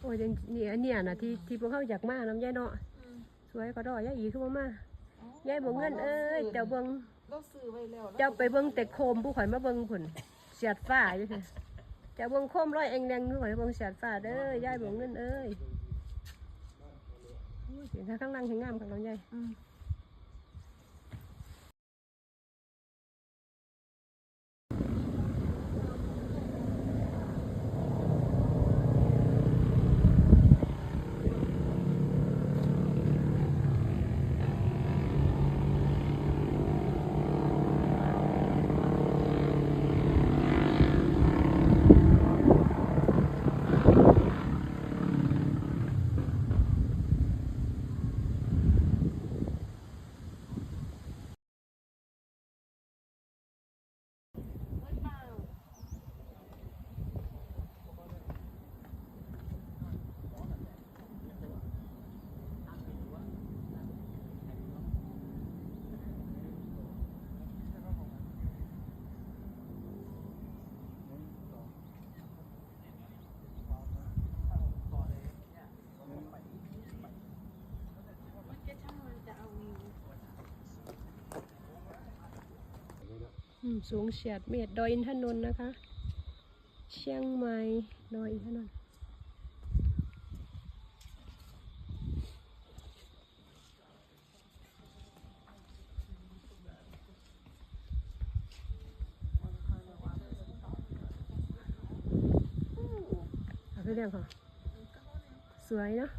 โอ้ยจังนี่อันเนี้ยนะที่ที่พวกเขาอยากมาน้ำยายเนาะอืมสวยก็ดอยยายอีคือบ่มาเอ้ายายบ่เงินเอ้ยเจ้าเบิ่งเราซื้อไว้แล้วเจ้าไปเบิ่งแต่โคมผู้ข่อยมาเบิ่งผุนเสียดฟ้าอยู่ค่ะเจ้าเบิ่งโคมร้อยเองแดงผู้ข่อยเบิ่งเสียดฟ้าเด้อยายบ่เงินเอ้ยโอ้ยเสียงข้างล่างแห่งงามของเราใหญ่อื สูงเฉียดเมตรดอยอินทนนท์นะคะ เชียงใหม่ดอยอินทนนท์เอาไปเรื่องค่ะ สวยเนาะ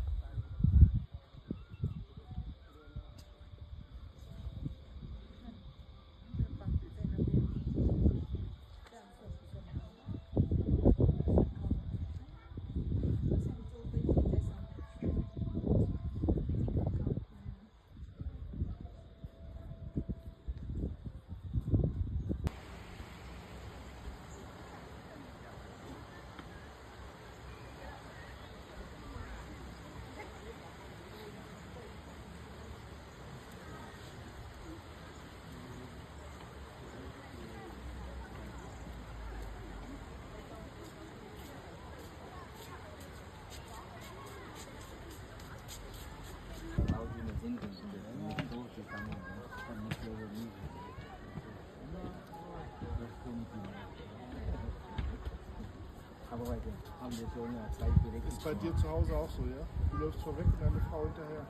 heute haben wir so eine Zeit direkt. Ist bei dir zu Hause auch so, ja? Du läufst vorweg und deine Frau hinterher.